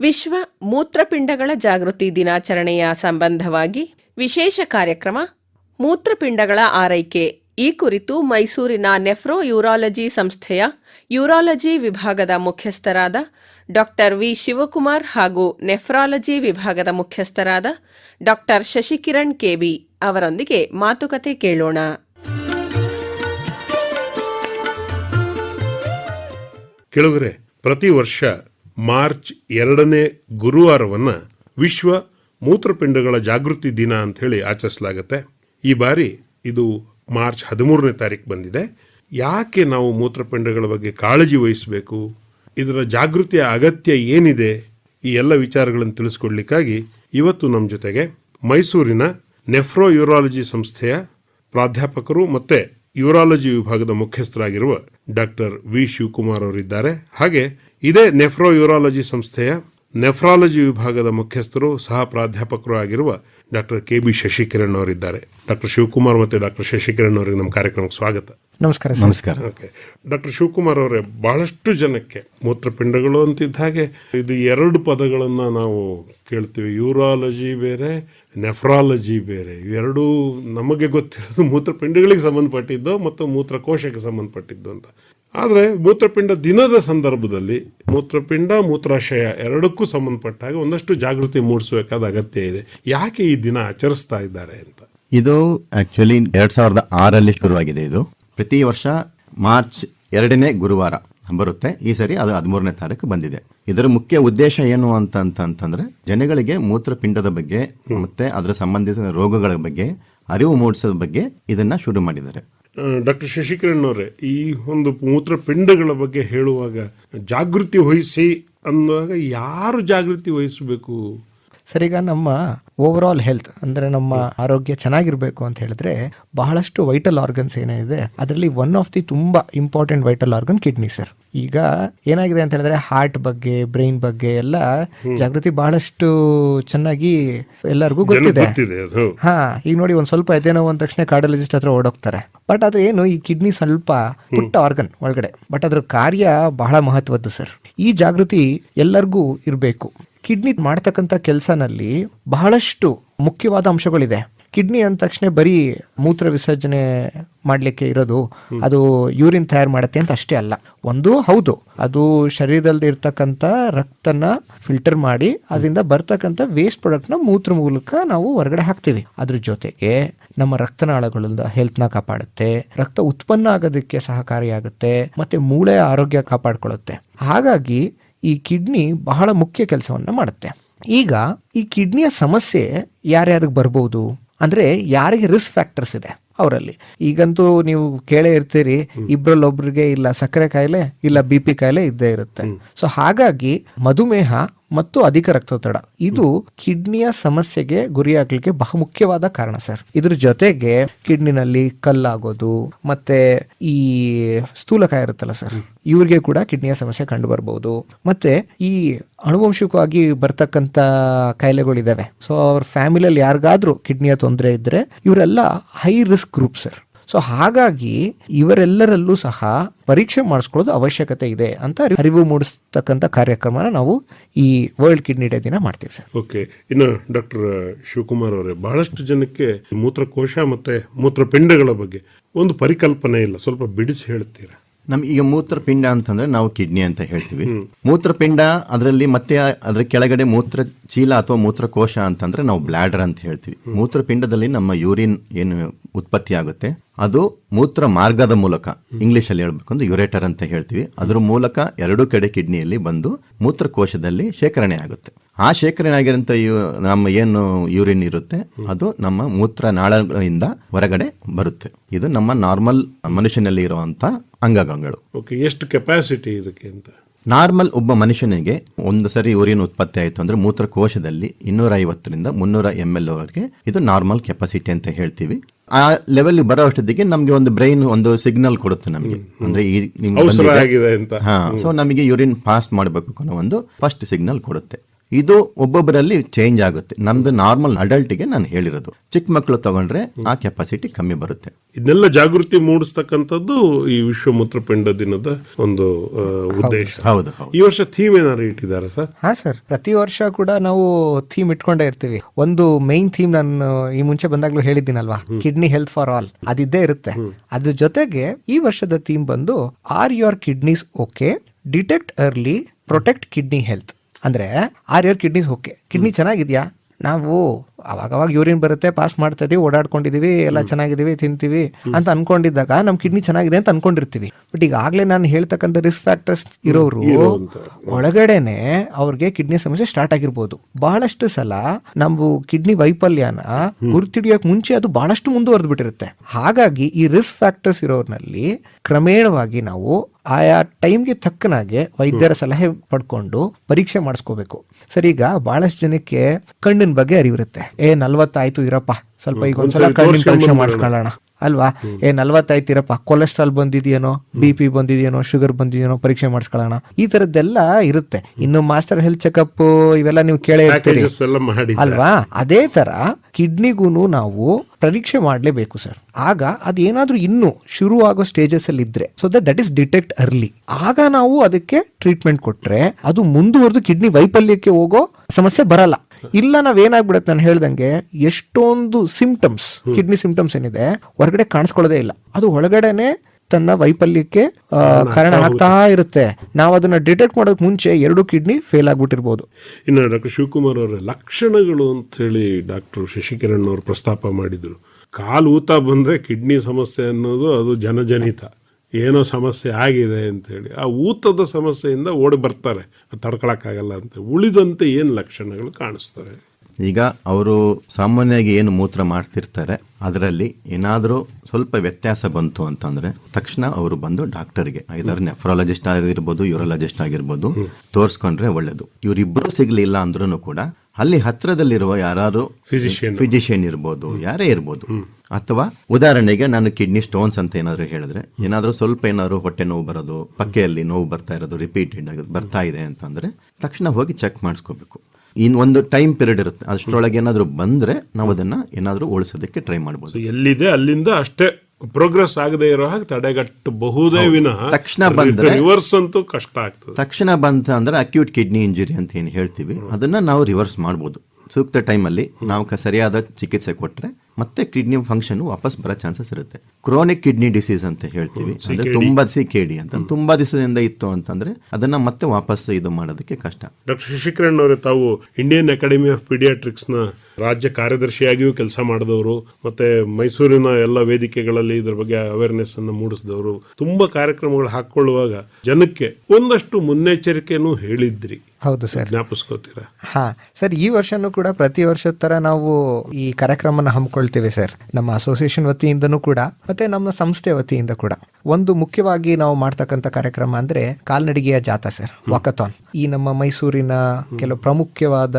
ವಿಶ್ವ ಮೂತ್ರಪಿಂಡಗಳ ಜಾಗೃತಿ ದಿನಾಚರಣೆಯ ಸಂಬಂಧವಾಗಿ ವಿಶೇಷ ಕಾರ್ಯಕ್ರಮ, ಮೂತ್ರಪಿಂಡಗಳ ಆರೈಕೆ. ಈ ಕುರಿತು ಮೈಸೂರಿನ ನೆಫ್ರೋ ಯೂರಾಲಜಿ ಸಂಸ್ಥೆಯ ಯೂರಾಲಜಿ ವಿಭಾಗದ ಮುಖ್ಯಸ್ಥರಾದ ಡಾಕ್ಟರ್ ವಿ. ಶಿವಕುಮಾರ್ ಹಾಗೂ ನೆಫ್ರಾಲಜಿ ವಿಭಾಗದ ಮುಖ್ಯಸ್ಥರಾದ ಡಾಕ್ಟರ್ ಶಶಿಕಿರಣ್ ಕೆಬಿ ಅವರೊಂದಿಗೆ ಮಾತುಕತೆ ಕೇಳೋಣ. ಪ್ರತಿ ವರ್ಷ ಮಾರ್ಚ್ ಎರಡನೇ ಗುರುವಾರವನ್ನು ವಿಶ್ವ ಮೂತ್ರಪಿಂಡಗಳ ಜಾಗೃತಿ ದಿನ ಅಂತ ಹೇಳಿ ಆಚರಿಸಲಾಗುತ್ತೆ. ಈ ಬಾರಿ ಇದು ಮಾರ್ಚ್ ಹದಿಮೂರನೇ ತಾರೀಕು ಬಂದಿದೆ. ಯಾಕೆ ನಾವು ಮೂತ್ರಪಿಂಡಗಳ ಬಗ್ಗೆ ಕಾಳಜಿ ವಹಿಸಬೇಕು? ಇದರ ಜಾಗೃತಿಯ ಅಗತ್ಯ ಏನಿದೆ? ಈ ಎಲ್ಲ ವಿಚಾರಗಳನ್ನು ತಿಳಿಸ್ಕೊಡ್ಲಿಕ್ಕಾಗಿ ಇವತ್ತು ನಮ್ಮ ಜೊತೆಗೆ ಮೈಸೂರಿನ ನೆಫ್ರೋ ಯೂರಾಲಜಿ ಸಂಸ್ಥೆಯ ಪ್ರಾಧ್ಯಾಪಕರು ಮತ್ತೆ ಯೂರಾಲಜಿ ವಿಭಾಗದ ಮುಖ್ಯಸ್ಥರಾಗಿರುವ ಡಾಕ್ಟರ್ ವಿ ಶಿವಕುಮಾರ್ ಅವರಿದ್ದಾರೆ. ಹಾಗೆ ಇದೇ ನೆಫ್ರೋ ಯೂರಾಲಜಿ ಸಂಸ್ಥೆಯ ನೆಫ್ರಾಲಜಿ ವಿಭಾಗದ ಮುಖ್ಯಸ್ಥರು ಸಹ ಪ್ರಾಧ್ಯಾಪಕರು ಆಗಿರುವ ಡಾಕ್ಟರ್ ಕೆ ಬಿ ಶಶಿಕಿರಣ್ ಅವರಿದ್ದಾರೆ. ಡಾಕ್ಟರ್ ಶಿವಕುಮಾರ್ ಮತ್ತೆ ಡಾಕ್ಟರ್ ಶಶಿಕಿರಣ್ ಅವರಿಗೆ ನಮ್ಮ ಕಾರ್ಯಕ್ರಮಕ್ಕೆ ಸ್ವಾಗತ. ನಮಸ್ಕಾರ ಸರ್. ನಮಸ್ಕಾರ. ಓಕೆ. ಡಾಕ್ಟರ್ ಶಿವಕುಮಾರ್ ಅವರೇ ಬಹಳಷ್ಟು ಜನಕ್ಕೆ ಮೂತ್ರಪಿಂಡಗಳು ಅಂತಿದ್ದ ಹಾಗೆ ಇದು ಎರಡು ಪದಗಳನ್ನು ನಾವು ಕೇಳ್ತೀವಿ. ಯೂರಾಲಜಿ ಬೇರೆ ನೆಫ್ರಾಲಜಿ ಬೇರೆ. ಇವೆರಡೂ ನಮಗೆ ಗೊತ್ತಿರೋದು ಮೂತ್ರಪಿಂಡಗಳಿಗೆ ಸಂಬಂಧಪಟ್ಟಿದ್ದು ಮತ್ತು ಮೂತ್ರಕೋಶಕ್ಕೆ ಸಂಬಂಧಪಟ್ಟಿದ್ದು ಅಂತ. ಆದರೆ ಮೂತ್ರಪಿಂಡ ದಿನದ ಸಂದರ್ಭದಲ್ಲಿ ಮೂತ್ರಪಿಂಡ ಮೂತ್ರಾಶಯ ಎರಡಕ್ಕೂ ಸಂಬಂಧಪಟ್ಟ ಹಾಗೆ ಒಂದಷ್ಟು ಜಾಗೃತಿ ಮೂಡಿಸಬೇಕಾದ ಅಗತ್ಯ ಇದೆ. ಯಾಕೆ ಈ ದಿನ ಆಚರಿಸ್ತಾ ಇದ್ದಾರೆ ಅಂತ? ಇದು ಆಕ್ಚುಲಿ ಎರಡ್ ಸಾವಿರದ ಆರಲ್ಲಿ ಶುರುವಾಗಿದೆ ಇದು. ಪ್ರತಿ ವರ್ಷ ಮಾರ್ಚ್ ಎರಡನೇ ಗುರುವಾರ ಬರುತ್ತೆ. ಈ ಸರಿ ಅದು ಹದಿಮೂರನೇ ತಾರೀಕು ಬಂದಿದೆ. ಇದರ ಮುಖ್ಯ ಉದ್ದೇಶ ಏನು ಅಂತ ಅಂತ ಅಂತಂದ್ರೆ ಜನಗಳಿಗೆ ಮೂತ್ರಪಿಂಡದ ಬಗ್ಗೆ ಮತ್ತೆ ಅದರ ಸಂಬಂಧಿತ ರೋಗಗಳ ಬಗ್ಗೆ ಅರಿವು ಮೂಡಿಸೋದ ಬಗ್ಗೆ ಇದನ್ನ ಶುರು ಮಾಡಿದ್ದಾರೆ. ಡಾಕ್ಟರ್ ಶಶಿಕಿರಣ್ ಅವರೇ, ಈ ಒಂದು ಮೂತ್ರಪಿಂಡಗಳ ಬಗ್ಗೆ ಹೇಳುವಾಗ ಜಾಗೃತಿ ವಹಿಸಿ ಅನ್ನುವಾಗ ಯಾರು ಜಾಗೃತಿ ವಹಿಸಬೇಕು? ಸರಿಗ ನಮ್ಮ ಓವರ್ ಆಲ್ ಹೆಲ್ತ್ ಅಂದ್ರೆ ನಮ್ಮ ಆರೋಗ್ಯ ಚೆನ್ನಾಗಿರ್ಬೇಕು ಅಂತ ಹೇಳಿದ್ರೆ ಬಹಳಷ್ಟು ವೈಟಲ್ ಆರ್ಗನ್ಸ್ ಏನೇನಿದೆ ಅದರಲ್ಲಿ ಒನ್ ಆಫ್ ದಿ ತುಂಬಾ important vital organ kidney sir ಈಗ ಏನಾಗಿದೆ ಅಂತ ಹೇಳಿದ್ರೆ ಹಾರ್ಟ್ ಬಗ್ಗೆ ಬ್ರೈನ್ ಬಗ್ಗೆ ಎಲ್ಲ ಜಾಗೃತಿ ಬಹಳಷ್ಟು ಚೆನ್ನಾಗಿ ಎಲ್ಲರಿಗೂ ಗೊತ್ತಿದೆ. ಹಾ ಈಗ ನೋಡಿ ಒಂದ್ ಸ್ವಲ್ಪ ಎದೆ ನೋವು ಅಂದ ತಕ್ಷಣ ಕಾರ್ಡಿಯಾಲಜಿಸ್ಟ್ ಹತ್ರ ಓಡೋಗ್ತಾರೆ. ಬಟ್ ಅದು ಏನು ಈ ಕಿಡ್ನಿ ಸ್ವಲ್ಪ ಪುಟ್ಟ ಆರ್ಗನ್ ಒಳಗಡೆ. ಬಟ್ ಅದ್ರ ಕಾರ್ಯ ಬಹಳ ಮಹತ್ವದ್ದು ಸರ್ ಈ ಜಾಗೃತಿ ಎಲ್ಲರಿಗೂ ಇರಬೇಕು. ಕಿಡ್ನಿ ಮಾಡ್ತಕ್ಕಂಥ ಕೆಲಸನಲ್ಲಿ ಬಹಳಷ್ಟು ಮುಖ್ಯವಾದ ಅಂಶಗಳಿದೆ. ಕಿಡ್ನಿ ಅಂದ ತಕ್ಷಣ ಬರೀ ಮೂತ್ರ ವಿಸರ್ಜನೆ ಮಾಡಲಿಕ್ಕೆ ಇರೋದು ಅದು ಯೂರಿನ್ ತಯಾರು ಮಾಡುತ್ತೆ ಅಂತ ಅಷ್ಟೇ ಅಲ್ಲ. ಒಂದು ಹೌದು ಅದು ಶರೀರದಲ್ಲಿ ಇರ್ತಕ್ಕಂಥ ರಕ್ತನ ಫಿಲ್ಟರ್ ಮಾಡಿ ಅದರಿಂದ ಬರ್ತಕ್ಕಂಥ ವೇಸ್ಟ್ ಪ್ರಾಡಕ್ಟ್ನ ಮೂತ್ರ ಮೂಲಕ ನಾವು ಹೊರಗಡೆ ಹಾಕ್ತೀವಿ. ಅದ್ರ ಜೊತೆಗೆ ನಮ್ಮ ರಕ್ತನಾಳಗಳಿಂದ ಹೆಲ್ತ್ನ ಕಾಪಾಡುತ್ತೆ ರಕ್ತ ಉತ್ಪನ್ನ ಆಗೋದಕ್ಕೆ ಸಹಕಾರಿಯಾಗುತ್ತೆ ಮತ್ತೆ ಮೂಳೆ ಆರೋಗ್ಯ ಕಾಪಾಡ್ಕೊಳ್ಳುತ್ತೆ. ಹಾಗಾಗಿ ಈ ಕಿಡ್ನಿ ಬಹಳ ಮುಖ್ಯ ಕೆಲಸವನ್ನ ಮಾಡುತ್ತೆ. ಈಗ ಈ ಕಿಡ್ನಿಯ ಸಮಸ್ಯೆ ಯಾರ್ಯಾರಿಗೆ ಬರ್ಬೋದು? ಅಂದ್ರೆ ಯಾರಿಗೆ ರಿಸ್ಕ್ ಫ್ಯಾಕ್ಟರ್ಸ್ ಇದೆ ಅವರಲ್ಲಿ? ಈಗಂತೂ ನೀವು ಕೇಳೇ ಇರ್ತೀರಿ ಇಬ್ರಲ್ಲೊಬ್ರಿಗೆ ಇಲ್ಲ ಸಕ್ಕರೆ ಕಾಯಿಲೆ ಇಲ್ಲ ಬಿ ಪಿ ಕಾಯಿಲೆ ಇದ್ದೇ ಇರುತ್ತೆ. ಸೊ ಹಾಗಾಗಿ ಮಧುಮೇಹ ಮತ್ತು ಅಧಿಕ ರಕ್ತದೊತ್ತಡ. ಇದು ಕಿಡ್ನಿಯ ಸಮಸ್ಯೆಗೆ ಗುರಿಯಾಗ್ಲಿಕ್ಕೆ ಬಹುಮುಖ್ಯವಾದ ಕಾರಣ ಸರ್. ಇದ್ರ ಜೊತೆಗೆ ಕಿಡ್ನಿನಲ್ಲಿ ಕಲ್ಲಾಗೋದು, ಮತ್ತೆ ಈ ಸ್ಥೂಲಕಾಯ ಇರುತ್ತಲ್ಲ ಸರ್, ಇವ್ರಿಗೆ ಕೂಡ ಕಿಡ್ನಿಯ ಸಮಸ್ಯೆ ಕಂಡು ಬರ್ಬೋದು ಮತ್ತೆ ಈ ಅನುವಂಶಿಕವಾಗಿ ಬರ್ತಕ್ಕಂಥ ಕಾಯಿಲೆಗಳಿದ್ದಾವೆ ಸೊ ಅವ್ರ ಫ್ಯಾಮಿಲಿಯಲ್ಲಿ ಯಾರಿಗಾದ್ರೂ ಕಿಡ್ನಿಯ ತೊಂದರೆ ಇದ್ರೆ, ಇವರೆಲ್ಲ high risk group sir. So ಹಾಗಾಗಿ ಇವರೆಲ್ಲರಲ್ಲೂ ಸಹ ಪರೀಕ್ಷೆ ಮಾಡಿಸ್ಕೊಳ್ಳೋದು ಅವಶ್ಯಕತೆ ಇದೆ ಅಂತ ಅರಿವು- ಮೂಡಿಸ್ತಕ್ಕಂಥ ಕಾರ್ಯಕ್ರಮನ ನಾವು ಈ ವರ್ಲ್ಡ್ ಕಿಡ್ನಿ ಡೇ ದಿನ ಮಾಡ್ತೀವಿ ಸರ್. ಓಕೆ ಇನ್ನು ಡಾಕ್ಟರ್ ಶಿವಕುಮಾರ್ ಅವರೇ, ಬಹಳಷ್ಟು ಜನಕ್ಕೆ ಮೂತ್ರಕೋಶ ಮತ್ತೆ ಮೂತ್ರಪಿಂಡಗಳ ಬಗ್ಗೆ ಒಂದು ಪರಿಕಲ್ಪನೆ ಇಲ್ಲ. ಸ್ವಲ್ಪ ಬಿಡಿಸಿ ಹೇಳ್ತೀರಾ? ನಮ್ಗೆ ಈಗ ಮೂತ್ರಪಿಂಡ ಅಂತಂದ್ರೆ ನಾವು ಕಿಡ್ನಿ ಅಂತ ಹೇಳ್ತೀವಿ. ಮೂತ್ರಪಿಂಡ ಅದರಲ್ಲಿ ಮತ್ತೆ ಅದರ ಕೆಳಗಡೆ ಮೂತ್ರ ಚೀಲ ಅಥವಾ ಮೂತ್ರಕೋಶ ಅಂತಂದ್ರೆ ನಾವು ಬ್ಲಾಡರ್ ಅಂತ ಹೇಳ್ತೀವಿ. ಮೂತ್ರಪಿಂಡದಲ್ಲಿ ನಮ್ಮ ಯೂರಿನ್ ಏನು ಉತ್ಪತ್ತಿ ಆಗುತ್ತೆ? ಅದು ಮೂತ್ರ ಮಾರ್ಗದ ಮೂಲಕ ಇಂಗ್ಲಿಷ್ ಅಲ್ಲಿ ಹೇಳ್ಬೇಕು ಅಂದ್ರೆ ಯುರೇಟರ್ ಅಂತ ಹೇಳ್ತೀವಿ. ಅದ್ರ ಮೂಲಕ ಎರಡು ಕಡೆ ಕಿಡ್ನಿಯಲ್ಲಿ ಬಂದು ಮೂತ್ರಕೋಶದಲ್ಲಿ ಶೇಖರಣೆ ಆಗುತ್ತೆ. ಆ ಶೇಖರಣೆ ಆಗಿರೋಂಥ ನಮ್ಮ ಏನು ಯೂರಿನ್ ಇರುತ್ತೆ ಅದು ನಮ್ಮ ಮೂತ್ರ ನಾಳಗಳಿಂದ ಹೊರಗಡೆ ಬರುತ್ತೆ. ಇದು ನಮ್ಮ ನಾರ್ಮಲ್ ಮನುಷ್ಯನಲ್ಲಿ ಇರುವಂತ ಅಂಗಗಳು ಓಕೆ ಎಷ್ಟು ಕೆಪಾಸಿಟಿ ಇದಕ್ಕೆ ಅಂತ? ನಾರ್ಮಲ್ ಒಬ್ಬ ಮನುಷ್ಯನಿಗೆ ಒಂದು ಸರಿ ಯೂರಿನ್ ಉತ್ಪತ್ತಿ ಆಯಿತು ಅಂದ್ರೆ ಮೂತ್ರಕೋಶದಲ್ಲಿ ಇನ್ನೂರ ಐವತ್ತರಿಂದ ಮುನ್ನೂರ ಎಂ ಎಲ್ ವರೆಗೆ ಇದು ನಾರ್ಮಲ್ ಕೆಪಾಸಿಟಿ ಅಂತ ಹೇಳ್ತೀವಿ. ಆ ಲೆವೆಲ್ ಬರೋ ಅಷ್ಟೊತ್ತಿಗೆ ನಮಗೆ ಒಂದು ಬ್ರೈನ್ ಒಂದು ಸಿಗ್ನಲ್ ಕೊಡುತ್ತೆ ನಮಗೆ. ಅಂದ್ರೆ ಈ ನಿಮ್ಗೆ ಹಾ ಸೊ ನಮಗೆ ಯೂರಿನ್ ಪಾಸ್ ಮಾಡಬೇಕು ಅನ್ನೋ ಒಂದು ಫಸ್ಟ್ ಸಿಗ್ನಲ್ ಕೊಡುತ್ತೆ. ಇದು ಒಬ್ಬೊಬ್ಬರಲ್ಲಿ ಚೇಂಜ್ ಆಗುತ್ತೆ. ನಮ್ದು ನಾರ್ಮಲ್ ಅಡಲ್ಟ್ಗೆ ನಾನು ಹೇಳಿರೋದು. ಚಿಕ್ಕ ಮಕ್ಕಳು ತಗೊಂಡ್ರೆ ಆ ಕೆಪಾಸಿಟಿ ಕಮ್ಮಿ ಬರುತ್ತೆ. ಇದನ್ನೆಲ್ಲ ಜಾಗೃತಿ ಮೂಡಿಸ್ತಕ್ಕಂಥದ್ದು ಈ ವಿಶ್ವ ಮೂತ್ರಪಿಂಡ ದಿನದ ಒಂದು ಆ, ಉದ್ದೇಶ. ಹೌದು ಹೌದು. ಈ ವರ್ಷ ಥೀಮ್ ಏನಾದ್ರು ಇಟ್ಟಿದ್ದಾರೆ ಸರ್? ಹಾ ಸರ್ ಪ್ರತಿ ವರ್ಷ ಕೂಡ ನಾವು ಥೀಮ್ ಇಟ್ಕೊಂಡೇ ಇರ್ತೀವಿ. ಒಂದು ಮೈನ್ ಥೀಮ್ ನಾನು ಈ ಮುಂಚೆ ಬಂದಾಗ್ಲೂ ಹೇಳಿದ್ದೀನಲ್ವಾ? ಕಿಡ್ನಿ ಹೆಲ್ತ್ ಫಾರ್ ಆಲ್ ಅದಿದ್ದೇ ಇರುತ್ತೆ. ಅದ್ರ ಜೊತೆಗೆ ಈ ವರ್ಷದ ಥೀಮ್ ಬಂದು are your kidneys okay detect early protect kidney health ಅಂದ್ರೆ are your kidneys okay. Kidney ಚೆನ್ನಾಗಿದ್ಯಾ? ನಾವು ಅವಾಗ ಅವಾಗ ಯೂರಿನ್ ಬರುತ್ತೆ ಪಾಸ್ ಮಾಡ್ತಾ ಇದೀವಿ ಓಡಾಡ್ಕೊಂಡಿದೀವಿ ಎಲ್ಲ ಚೆನ್ನಾಗಿದೀವಿ ತಿಂತೀವಿ ಅಂತ ಅನ್ಕೊಂಡಿದ್ದಾಗ ನಮ್ ಕಿಡ್ನಿ ಚೆನ್ನಾಗಿದೆ ಅಂತ ಅನ್ಕೊಂಡಿರ್ತೀವಿ. ಬಟ್ ಈಗ ಆಗ್ಲೇ ನಾನು ಹೇಳ್ತಕ್ಕಂಥ ರಿಸ್ಕ್ ಫ್ಯಾಕ್ಟರ್ಸ್ ಇರೋರು ಒಳಗಡೆನೆ ಅವ್ರಿಗೆ ಕಿಡ್ನಿ ಸಮಸ್ಯೆ ಸ್ಟಾರ್ಟ್ ಆಗಿರ್ಬೋದು. ಬಹಳಷ್ಟು ಸಲ ನಾವು ಕಿಡ್ನಿ ವೈಫಲ್ಯನ ಗುರುತಿಡಿಯೋಕ್ ಮುಂಚೆ ಅದು ಬಹಳಷ್ಟು ಮುಂದುವರೆದು ಬಿಟ್ಟಿರುತ್ತೆ ಹಾಗಾಗಿ ಈ ರಿಸ್ಕ್ ಫ್ಯಾಕ್ಟರ್ಸ್ ಇರೋರ್ನಲ್ಲಿ ಕ್ರಮೇಣವಾಗಿ ನಾವು ಆಯಾ ಟೈಮ್ಗೆ ತಕ್ಕನಾಗೆ ವೈದ್ಯರ ಸಲಹೆ ಪಡ್ಕೊಂಡು ಪರೀಕ್ಷೆ ಮಾಡಿಸ್ಕೋಬೇಕು. ಸರಿ ಈಗ ಬಹಳಷ್ಟು ಜನಕ್ಕೆ ಕಣ್ಣಿನ ಬಗ್ಗೆ ಅರಿವಿರುತ್ತೆ. ಏ ನಲ್ವತ್ತಾಯ್ತು ಇರಪ್ಪ. ಸ್ವಲ್ಪ ಈಗ ಒಂದ್ಸಲ ಕಣ್ಣಿನ ಪರೀಕ್ಷೆ ಮಾಡಿಸ್ಕೊಳ್ಳೋಣ. ಅಲ್ವಾ? ಏ ನಲ್ವತ್ತಾಯ್ತಿರಪ್ಪ ಕೊಲೆಸ್ಟ್ರಾಲ್ ಬಂದಿದೆಯೇನೋ ಬಿ ಪಿ ಬಂದಿದೆಯೇನೋ ಶುಗರ್ ಬಂದಿದೆಯೇನೋ ಪರೀಕ್ಷೆ ಮಾಡಿಸ್ಕೊಳ್ಳೋಣ. ಈ ತರದ್ದೆಲ್ಲ ಇರುತ್ತೆ. ಇನ್ನು ಮಾಸ್ಟರ್ ಹೆಲ್ತ್ ಚೆಕಪ್ ಇವೆಲ್ಲ ನೀವು ಕೇಳೇ ಇರ್ತೀರಿ. ಅಲ್ವಾ? ಅದೇ ತರ ಕಿಡ್ನಿಗೂ ನಾವು ಪರೀಕ್ಷೆ ಮಾಡಲೇಬೇಕು ಸರ್. ಆಗ ಅದೇನಾದ್ರೂ ಇನ್ನು ಶುರು ಆಗೋ ಸ್ಟೇಜಸ್ ಅಲ್ಲಿ ಇದ್ರೆ so that that is detect early ಆಗ ನಾವು ಅದಕ್ಕೆ ಟ್ರೀಟ್ಮೆಂಟ್ ಕೊಟ್ರೆ ಅದು ಮುಂದುವರೆದು ಕಿಡ್ನಿ ವೈಫಲ್ಯಕ್ಕೆ ಹೋಗೋ ಸಮಸ್ಯೆ ಬರಲ್ಲ. ಇಲ್ಲ ನಾವೇನಾಗ್ಬಿಡತ್ತೆ ನಾನು ಹೇಳ್ದಂಗೆ ಎಷ್ಟೊಂದು ಸಿಂಪ್ಟಮ್ಸ್ ಕಿಡ್ನಿ ಸಿಂಪ್ಟಮ್ಸ್ ಏನಿದೆ ಹೊರಗಡೆ ಕಾಣಿಸ್ಕೊಳ್ಳೋದೇ ಇಲ್ಲ. ಅದು ಒಳಗಡೆನೆ ತನ್ನ ವೈಫಲ್ಯಕ್ಕೆ ಕಾರಣ ಆಗ್ತಾ ಇರುತ್ತೆ. ನಾವು ಅದನ್ನ ಡಿಟೆಕ್ಟ್ ಮಾಡೋಕ್ ಮುಂಚೆ ಎರಡು ಕಿಡ್ನಿ ಫೇಲ್ ಆಗ್ಬಿಟ್ಟಿರ್ಬೋದು. ಇನ್ನು ಡಾಕ್ಟರ್ ಶಿವಕುಮಾರ್ ಅವರ ಲಕ್ಷಣಗಳು ಅಂತ ಹೇಳಿ ಡಾಕ್ಟರ್ ಶಶಿಕಿರಣ್ ಅವರು ಪ್ರಸ್ತಾಪ ಮಾಡಿದ್ರು. ಕಾಲು ಊತ ಬಂದ್ರೆ ಕಿಡ್ನಿ ಸಮಸ್ಯೆ ಅನ್ನೋದು ಅದು ಜನಜನಿತ. ಏನೋ ಸಮಸ್ಯೆ ಆಗಿದೆ ಅಂತೇಳಿ ಆ ಊತದ ಸಮಸ್ಯೆಯಿಂದ ಓಡಿ ಬರ್ತಾರೆ. ತಡ್ಕೊಳಕ್ಕಾಗಲ್ಲ ಅಂತ. ಉಳಿದಂತೆ ಏನು ಲಕ್ಷಣಗಳು ಕಾಣಿಸ್ತವೆ? ಈಗ ಅವರು ಸಾಮಾನ್ಯವಾಗಿ ಏನು ಮೂತ್ರ ಮಾಡ್ತಿರ್ತಾರೆ ಅದರಲ್ಲಿ ಏನಾದರೂ ಸ್ವಲ್ಪ ವ್ಯತ್ಯಾಸ ಬಂತು ಅಂತಂದ್ರೆ ತಕ್ಷಣ ಅವರು ಬಂದು ಡಾಕ್ಟರ್ಗೆ ಇದರ ನೆಫ್ರಾಲಜಿಸ್ಟ್ ಆಗಿರ್ಬೋದು ಯೂರಾಲಜಿಸ್ಟ್ ಆಗಿರ್ಬೋದು ತೋರಿಸ್ಕೊಂಡ್ರೆ ಒಳ್ಳೇದು. ಇವರಿಬ್ಬರು ಸಿಗಲಿಲ್ಲ ಅಂದ್ರೂ ಕೂಡ ಅಲ್ಲಿ ಹತ್ತಿರದಲ್ಲಿರುವ ಯಾರು ಫಿಸಿಷಿಯನ್ ಫಿಸಿಷಿಯನ್ ಇರ್ಬೋದು ಯಾರೇ ಇರ್ಬೋದು. ಅಥವಾ ಉದಾಹರಣೆಗೆ ನಾನು ಕಿಡ್ನಿ ಸ್ಟೋನ್ಸ್ ಅಂತ ಏನಾದರೂ ಹೇಳಿದ್ರೆ ಏನಾದರೂ ಸ್ವಲ್ಪ ಏನಾದರೂ ಹೊಟ್ಟೆ ನೋವು ಬರೋದು ಪಕ್ಕೆಯಲ್ಲಿ ನೋವು ಬರ್ತಾ ಇರೋದು ರಿಪೀಟೆಡ್ ಆಗಿ ಬರ್ತಾ ಇದೆ ಅಂತಂದರೆ ತಕ್ಷಣ ಹೋಗಿ ಚೆಕ್ ಮಾಡಿಸ್ಕೋಬೇಕು. ಇನ್ನು ಒಂದು ಟೈಮ್ ಪೀರಿಯಡ್ ಇರುತ್ತೆ. ಅಷ್ಟರೊಳಗೆ ಏನಾದರೂ ಬಂದರೆ ನಾವು ಅದನ್ನು ಏನಾದರೂ ಉಳಿಸೋದಕ್ಕೆ ಟ್ರೈ ಮಾಡ್ಬೋದು. ಎಲ್ಲಿದೆ ಅಲ್ಲಿಂದ ಅಷ್ಟೇ ಪ್ರೋಗ್ರೆಸ್ ಆಗದೆ ಇರೋ ಹಾಗೆ ತಡೆಗಟ್ಟಬಹುದೇ ವಿನಃ ತಕ್ಷಣ ಬಂದ್ರೆ- ರಿವರ್ಸ್ ಅಂತೂ ಕಷ್ಟ ಆಗ್ತದೆ. ತಕ್ಷಣ ಬಂತ ಅಂದ್ರೆ ಅಕ್ಯೂಟ್ ಕಿಡ್ನಿ ಇಂಜುರಿ ಅಂತ ಏನು ಹೇಳ್ತೀವಿ. ಅದನ್ನ ನಾವು ರಿವರ್ಸ್ ಮಾಡ್ಬೋದು. ಸೂಕ್ತ ಟೈಮಲ್ಲಿ ನಾವು ಸರಿಯಾದ ಚಿಕಿತ್ಸೆ ಕೊಟ್ಟರೆ ಮತ್ತೆ ಕಿಡ್ನಿ ಫಂಕ್ಷನ್ ವಾಪಸ್ ಬರೋ ಚಾನ್ಸಸ್ ಇರುತ್ತೆ. ಕ್ರೋನಿಕ್ ಕಿಡ್ನಿ ಡಿಸೀಸ್ ಅಂತ ಹೇಳ್ತೀವಿ. ಅಂದ್ರೆ ತುಂಬಾ ಸಿ ಕೇಡಿ ಅಂತ ತುಂಬಾ ದಿವಸದಿಂದ ಇತ್ತು ಅಂತಂದ್ರೆ ಅದನ್ನ ಮತ್ತೆ ವಾಪಸ್ ಇದು ಮಾಡೋದಕ್ಕೆ ಕಷ್ಟ. ಡಾಕ್ಟರ್ ಶಶಿಕರಣ್ ಅವರೇ ತಾವು ಇಂಡಿಯನ್ ಅಕಾಡೆಮಿ ಆಫ್ ಪಿಡಿಯಾಟ್ರಿಕ್ಸ್ನ ರಾಜ್ಯ ಕಾರ್ಯದರ್ಶಿಯಾಗಿಯೂ ಕೆಲಸ ಮಾಡಿದವರು ಮತ್ತೆ ಮೈಸೂರಿನ ಎಲ್ಲ ವೇದಿಕೆಗಳಲ್ಲಿ ಇದ್ರ ಬಗ್ಗೆ ಅವೇರ್ನೆಸ್ ಅನ್ನು ಮೂಡಿಸಿದವರು. ತುಂಬಾ ಕಾರ್ಯಕ್ರಮಗಳು ಹಾಕೊಳ್ಳುವಾಗ ಜನಕ್ಕೆ ಒಂದಷ್ಟು ಮುನ್ನೆಚ್ಚರಿಕೆಯನ್ನು ಹೇಳಿದ್ರಿ. ಹೌದು ಸರ್. ಜ್ಞಾಪಿಸ್ಕೋತೀರಾ? ಹಾ ಸರ್ ಈ ವರ್ಷನೂ ಕೂಡ ಪ್ರತಿ ವರ್ಷದ ತರ ನಾವು ಈ ಕಾರ್ಯಕ್ರಮನ ಹಮ್ಮಿಕೊಳ್ತೇವೆ ಸರ್. ನಮ್ಮ ಅಸೋಸಿಯೇಷನ್ ವತಿಯಿಂದನೂ ಕೂಡ ಮತ್ತೆ ನಮ್ಮ ಸಂಸ್ಥೆ ವತಿಯಿಂದ ಕೂಡ. ಒಂದು ಮುಖ್ಯವಾಗಿ ನಾವು ಮಾಡ್ತಕ್ಕಂಥ ಕಾರ್ಯಕ್ರಮ ಅಂದ್ರೆ ಕಾಲ್ನಡಿಗೆಯ ಜಾಥಾ ಸರ್ ವಾಕಥಾನ್. ಈ ನಮ್ಮ ಮೈಸೂರಿನ ಕೆಲವು ಪ್ರಮುಖವಾದ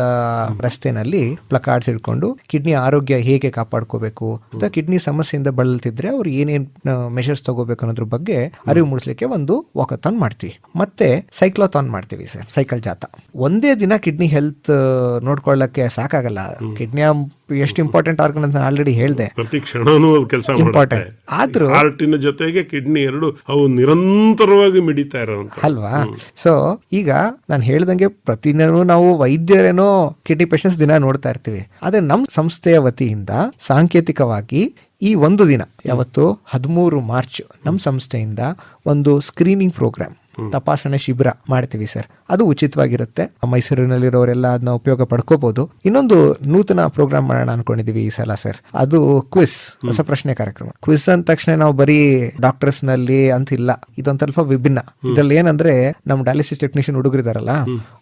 ರಸ್ತೆನಲ್ಲಿ ಪ್ಲಕಾರ್ಡ್ಸ್ ಇಟ್ಕೊಂಡು ಕಿಡ್ನಿ ಆರೋಗ್ಯ ಹೇಗೆ ಕಾಪಾಡ್ಕೋಬೇಕು ಅಥವಾ ಕಿಡ್ನಿ ಸಮಸ್ಯೆಯಿಂದ ಬಳಲ್ತಿದ್ರೆ ಅವ್ರು ಏನೇನ್ ಮೆಷರ್ಸ್ ತಗೋಬೇಕು ಅನ್ನೋದ್ರ ಬಗ್ಗೆ ಅರಿವು ಮೂಡಿಸ್ಲಿಕ್ಕೆ ಒಂದು ವಾಕಥಾನ್ ಮಾಡ್ತೀವಿ. ಮತ್ತೆ ಸೈಕ್ಲೋಥಾನ್ ಮಾಡ್ತೀವಿ ಸರ್ ಸೈಕಲ್ ಜಾಥಾ. ಒಂದೇ ದಿನ ಕಿಡ್ನಿ ಹೆಲ್ತ್ ನೋಡ್ಕೊಳ್ಳಕ್ಕೆ ಸಾಕಾಗಲ್ಲ. ಕಿಡ್ನಿ ಎಷ್ಟು ಇಂಪಾರ್ಟೆಂಟ್ ಆರ್ಗನ್ ಅಂತ ಆಲ್ರೆಡಿ ಹೇಳ್ದೆ. ಪ್ರತಿ ಕ್ಷಣನೂ ಅದು ಕೆಲಸ Important. ಆದ್ರೂ- ಹಾರ್ಟಿನ ಜೊತೆಗೆ ಕಿಡ್ನಿ ಎರಡು ಅವು ನಿರಂತರವಾಗಿ ಮಿಡಿತಾ ಇರೋ ಅಲ್ವಾ? ಸೊ ಈಗ ನಾನು ಹೇಳ್ದಂಗೆ ಪ್ರತಿದಿನವೂ ನಾವು ವೈದ್ಯರೇನೋ ಕಿಡ್ನಿ ಪೇಷಂಟ್ಸ್ ದಿನ ನೋಡ್ತಾ ಇರ್ತೀವಿ. ಆದ್ರೆ ನಮ್ಮ ಸಂಸ್ಥೆಯ ವತಿಯಿಂದ ಸಾಂಕೇತಿಕವಾಗಿ ಈ ಒಂದು ದಿನ ಯಾವತ್ತು ಹದಿಮೂರು ಮಾರ್ಚ್ ನಮ್ಮ ಸಂಸ್ಥೆಯಿಂದ ಒಂದು ಸ್ಕ್ರೀನಿಂಗ್ ಪ್ರೋಗ್ರಾಮ್. ತಪಾಸಣೆ ಶಿಬಿರ ಮಾಡ್ತೀವಿ ಸರ್. ಅದು ಉಚಿತವಾಗಿರುತ್ತೆ. ಮೈಸೂರಿನಲ್ಲಿರೋರೆಲ್ಲ ಅದನ್ನ ಉಪಯೋಗ ಪಡ್ಕೋಬಹುದು ಇನ್ನೊಂದು ನೂತನ ಪ್ರೋಗ್ರಾಮ್ ಮಾಡೋಣ ಅನ್ಕೊಂಡಿದೀವಿ ಈ ಸಲ ಸರ್. ಅದು ಕ್ವಿಸ್ ಹೊಸ ಪ್ರಶ್ನೆ ಕಾರ್ಯಕ್ರಮ. ಕ್ವಿಸ್ ಅಂದ ತಕ್ಷಣ ನಾವು ಬರೀ ಡಾಕ್ಟರ್ಸ್ನಲ್ಲಿ ಅಂತ ಇಲ್ಲ ಇದೊಂದ್ ಸ್ವಲ್ಪ ವಿಭಿನ್ನ. ಇದ್ರಲ್ಲಿ ಏನಂದ್ರೆ ನಮ್ ಡಯಾಲಿಸಿಸ್ ಟೆಕ್ನಿಷಿಯನ್ ಹುಡುಗರಿದಾರಲ್ಲ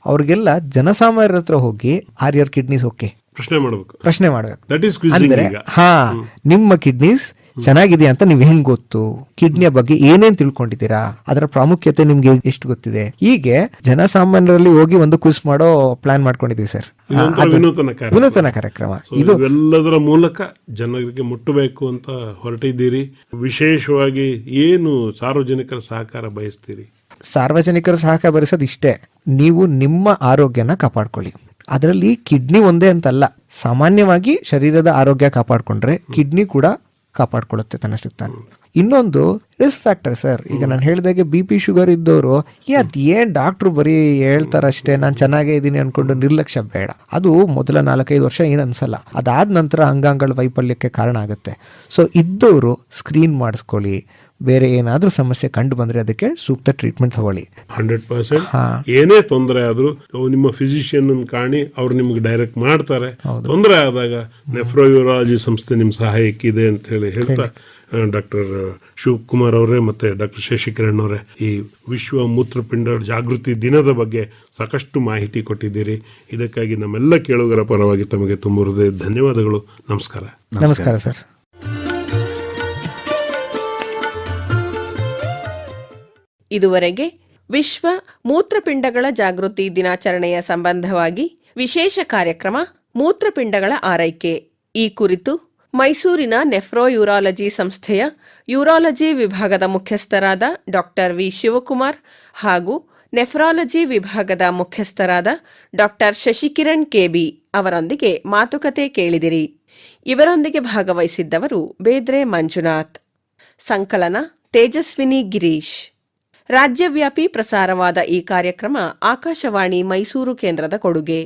ಅವ್ರಿಗೆಲ್ಲ ಜನಸಾಮಾನ್ಯರ ಹತ್ರ ಹೋಗಿ ಆರ್ಯರ್ ಕಿಡ್ನಿಸ್ ಓಕೆ. ಪ್ರಶ್ನೆ ಮಾಡಬೇಕು. ಪ್ರಶ್ನೆ ಮಾಡಬೇಕು. ಅಂದ್ರೆ ಹಾ ನಿಮ್ಮ ಕಿಡ್ನೀಸ್ ಚೆನ್ನಾಗಿದೆ ಅಂತ ನೀವ್ ಹೆಂಗ್ ಗೊತ್ತು? ಕಿಡ್ನಿಯ ಬಗ್ಗೆ ಏನೇನ್ ತಿಳ್ಕೊಂಡಿದ್ದೀರಾ? ಅದರ ಪ್ರಾಮುಖ್ಯತೆ ನಿಮ್ಗೆ ಎಷ್ಟು ಗೊತ್ತಿದೆ? ಹೀಗೆ ಜನಸಾಮಾನ್ಯರಲ್ಲಿ ಹೋಗಿ ಒಂದು ಕ್ವಿಸ್ ಮಾಡೋ ಪ್ಲಾನ್ ಮಾಡ್ಕೊಂಡಿದೀವಿ ಸರ್. ವಿನೂತನ ಕಾರ್ಯಕ್ರಮ. ಇದು ಎಲ್ಲದರ ಮೂಲಕ ಜನರಿಗೆ ಮುಟ್ಟಬೇಕು ಅಂತ ಹೊರಟಿದ್ದೀರಿ. ವಿಶೇಷವಾಗಿ ಏನು ಸಾರ್ವಜನಿಕರ ಸಹಕಾರ ಬಯಸ್ತೀರಿ? ಸಾರ್ವಜನಿಕರ ಸಹಕಾರ ಬಯಸೋದು ಇಷ್ಟೇ. ನೀವು ನಿಮ್ಮ ಆರೋಗ್ಯನ ಕಾಪಾಡ್ಕೊಳ್ಳಿ. ಅದರಲ್ಲಿ ಕಿಡ್ನಿ ಒಂದೇ ಅಂತಲ್ಲ. ಸಾಮಾನ್ಯವಾಗಿ ಶರೀರದ ಆರೋಗ್ಯ ಕಾಪಾಡ್ಕೊಂಡ್ರೆ ಕಿಡ್ನಿ ಕೂಡ ಕಾಪಾಡ್ಕೊಳ್ಳುತ್ತೆ ತನ್ನಷ್ಟಕ್ಕೆ ತಾನು ಇನ್ನೊಂದು ರಿಸ್ಕ್ ಫ್ಯಾಕ್ಟರ್ ಸರ್ ಈಗ ನಾನು ಹೇಳಿದಾಗೆ ಬಿ ಪಿ ಶುಗರ್ ಇದ್ದವರು ಏ ಅದ್ ಏನ್ ಡಾಕ್ಟ್ರು ಬರೀ ಹೇಳ್ತಾರಷ್ಟೇ ನಾನು ಚೆನ್ನಾಗೇ ಇದ್ದೀನಿ ಅನ್ಕೊಂಡು ನಿರ್ಲಕ್ಷ್ಯ ಬೇಡ. ಅದು ಮೊದಲ ನಾಲ್ಕೈದು ವರ್ಷ ಏನು ಅನ್ಸಲ್ಲ. ಅದಾದ ನಂತರ ಅಂಗಾಂಗಗಳ ವೈಫಲ್ಯಕ್ಕೆ ಕಾರಣ ಆಗುತ್ತೆ. ಸೊ ಇದ್ದವರು ಸ್ಕ್ರೀನ್ ಮಾಡಿಸ್ಕೊಳ್ಳಿ ಬೇರೆ ಏನಾದರೂ ಸಮಸ್ಯೆ ಕಂಡು ಬಂದರೆ ಅದಕ್ಕೆ ಸೂಕ್ತ ಟ್ರೀಟ್ಮೆಂಟ್ ತಗೊಳ್ಳಿ. ಹಂಡ್ರೆಡ್ ಪರ್ಸೆಂಟ್ ಏನೇ ತೊಂದರೆ ಆದ್ರೂ ನಿಮ್ಮ ಫಿಸಿಷಿಯನ್ ಕಾಣಿ ಅವ್ರು ನಿಮ್ಗೆ ಡೈರೆಕ್ಟ್ ಮಾಡ್ತಾರೆ. ತೊಂದರೆ ಆದಾಗ ನೆಫ್ರೋಯೂರಾಲಜಿ ಸಂಸ್ಥೆ ನಿಮ್ಮ ಸಹಾಯಕ್ಕಿದೆ ಅಂತ ಹೇಳಿ ಹೇಳ್ತಾ ಡಾಕ್ಟರ್ ಶಿವಕುಮಾರ್ ಅವರೇ ಮತ್ತೆ ಡಾಕ್ಟರ್ ಶಶಿಕಿರಣ್ ಅವರೇ ಈ ವಿಶ್ವ ಮೂತ್ರಪಿಂಡ ಜಾಗೃತಿ ದಿನದ ಬಗ್ಗೆ ಸಾಕಷ್ಟು ಮಾಹಿತಿ ಕೊಟ್ಟಿದ್ದೀರಿ. ಇದಕ್ಕಾಗಿ ನಮ್ಮೆಲ್ಲ ಕೇಳುಗರ ಪರವಾಗಿ ತಮಗೆ ತುಂಬ ಹೃದಯ ಧನ್ಯವಾದಗಳು. ನಮಸ್ಕಾರ. ನಮಸ್ಕಾರ ಸರ್. ಇದುವರೆಗೆ ವಿಶ್ವ ಮೂತ್ರಪಿಂಡಗಳ ಜಾಗೃತಿ ದಿನಾಚರಣೆಯ ಸಂಬಂಧವಾಗಿ ವಿಶೇಷ ಕಾರ್ಯಕ್ರಮ ಮೂತ್ರಪಿಂಡಗಳ ಆರೈಕೆ. ಈ ಕುರಿತು ಮೈಸೂರಿನ ನೆಫ್ರೋಯೂರಾಲಜಿ ಸಂಸ್ಥೆಯ ಯೂರಾಲಜಿ ವಿಭಾಗದ ಮುಖ್ಯಸ್ಥರಾದ ಡಾಕ್ಟರ್ ವಿ. ಶಿವಕುಮಾರ್ ಹಾಗೂ ನೆಫ್ರಾಲಜಿ ವಿಭಾಗದ ಮುಖ್ಯಸ್ಥರಾದ ಡಾಕ್ಟರ್ ಶಶಿಕಿರಣ್ ಕೆಬಿ ಅವರೊಂದಿಗೆ ಮಾತುಕತೆ ಕೇಳಿದಿರಿ. ಇವರೊಂದಿಗೆ ಭಾಗವಹಿಸಿದ್ದವರು ಬೇದ್ರೆ ಮಂಜುನಾಥ್. ಸಂಕಲನ ತೇಜಸ್ವಿನಿ ಗಿರೀಶ್. ರಾಜ್ಯವ್ಯಾಪಿ ಪ್ರಸಾರವಾದ ಈ ಕಾರ್ಯಕ್ರಮ ಆಕಾಶವಾಣಿ ಮೈಸೂರು ಕೇಂದ್ರದ ಕೊಡುಗೆ.